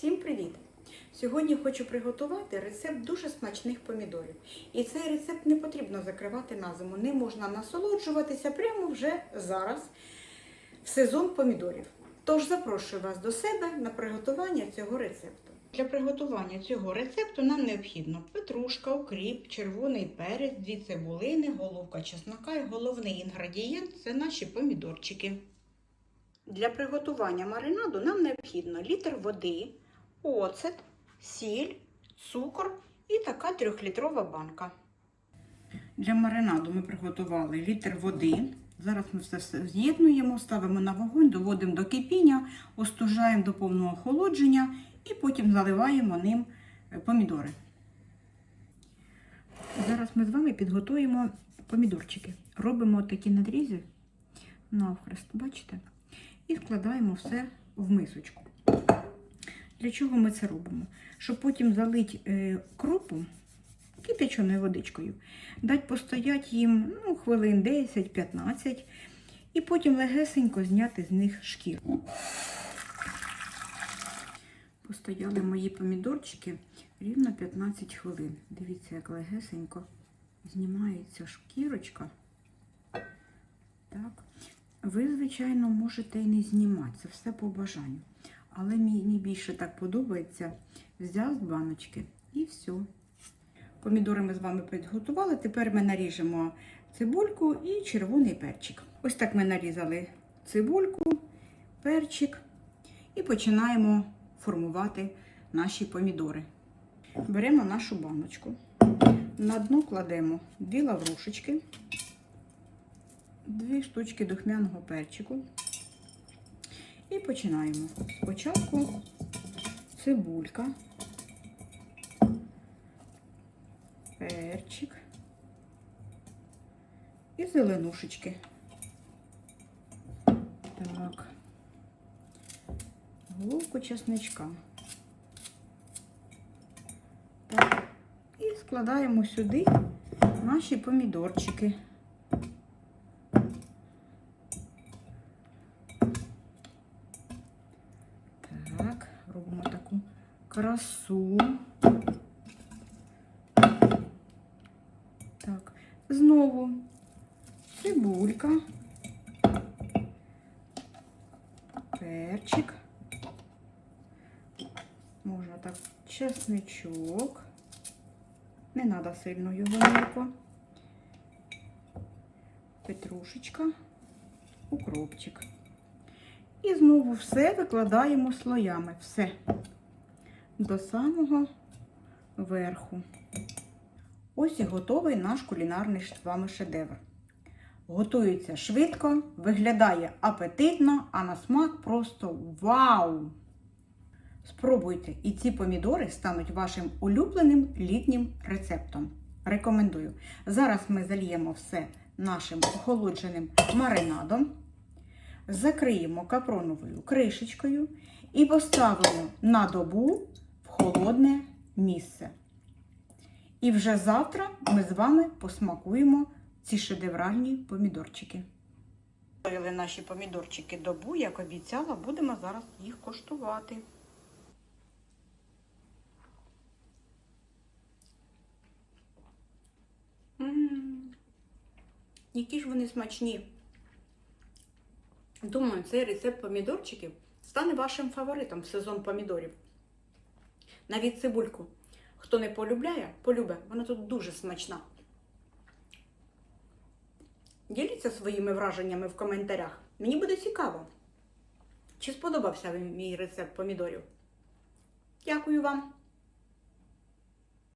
Всім привіт! Сьогодні хочу приготувати рецепт дуже смачних помідорів. І цей рецепт не потрібно закривати на зиму. Ним можна насолоджуватися прямо вже зараз, в сезон помідорів. Тож запрошую вас до себе на приготування цього рецепту. Для приготування цього рецепту нам необхідно петрушка, укріп, червоний перець, дві цибулини, головка чеснока і головний інгредієнт це наші помідорчики. Для приготування маринаду нам необхідно літр води, оцет, сіль, цукор і така трьохлітрова банка. Для маринаду ми приготували літр води. Зараз ми все з'єднуємо, ставимо на вогонь, доводимо до кипіння, остужаємо до повного охолодження і потім заливаємо ним е, помідори. Зараз ми з вами підготуємо помідорчики. Робимо такі надрізи навхрест, бачите? І складаємо все в мисочку. Для чого ми це робимо? Щоб потім залити е, кропу кипяченою водичкою, дати постоять їм ну, хвилин 10-15 і потім легесенько зняти з них шкіру. Постояли мої помідорчики рівно 15 хвилин. Дивіться, як легесенько знімається шкірочка. Так. Ви, звичайно, можете і не знімати, це все по бажанню. Але мені більше так подобається. Взяв з баночки і все. Помідори ми з вами підготували. Тепер ми наріжемо цибульку і червоний перчик. Ось так ми нарізали цибульку, перчик і починаємо формувати наші помідори. Беремо нашу баночку. На дно кладемо дві лаврушечки, дві штучки духмяного перчику. І починаємо. Спочатку цибулька, перчик і зеленушечки. Так, головку чесничка. Так. І складаємо сюди наші помідорчики. Так, робимо таку красу. Так, знову цибулька, перчик. Можна так, чесничок. Не треба сильно його велико. Петрушечка, укропчик. І знову все викладаємо слоями. Все до самого верху. Ось і готовий наш кулінарний з вами шедевр. Готується швидко, виглядає апетитно, а на смак просто вау! Спробуйте, і ці помідори стануть вашим улюбленим літнім рецептом. Рекомендую. Зараз ми зальємо все нашим охолодженим маринадом закриємо капроновою кришечкою і поставимо на добу холодне місце. І вже завтра ми з вами посмакуємо ці шедевральні помідорчики. Готовили наші помідорчики добу, як обіцяла, будемо зараз їх коштувати. М, Які ж вони смачні! Думаю, цей рецепт помідорчиків стане вашим фаворитом в сезон помідорів. Навіть цибульку. Хто не полюбляє, полюбе. Вона тут дуже смачна. Діліться своїми враженнями в коментарях. Мені буде цікаво. Чи сподобався мій рецепт помідорів? Дякую вам!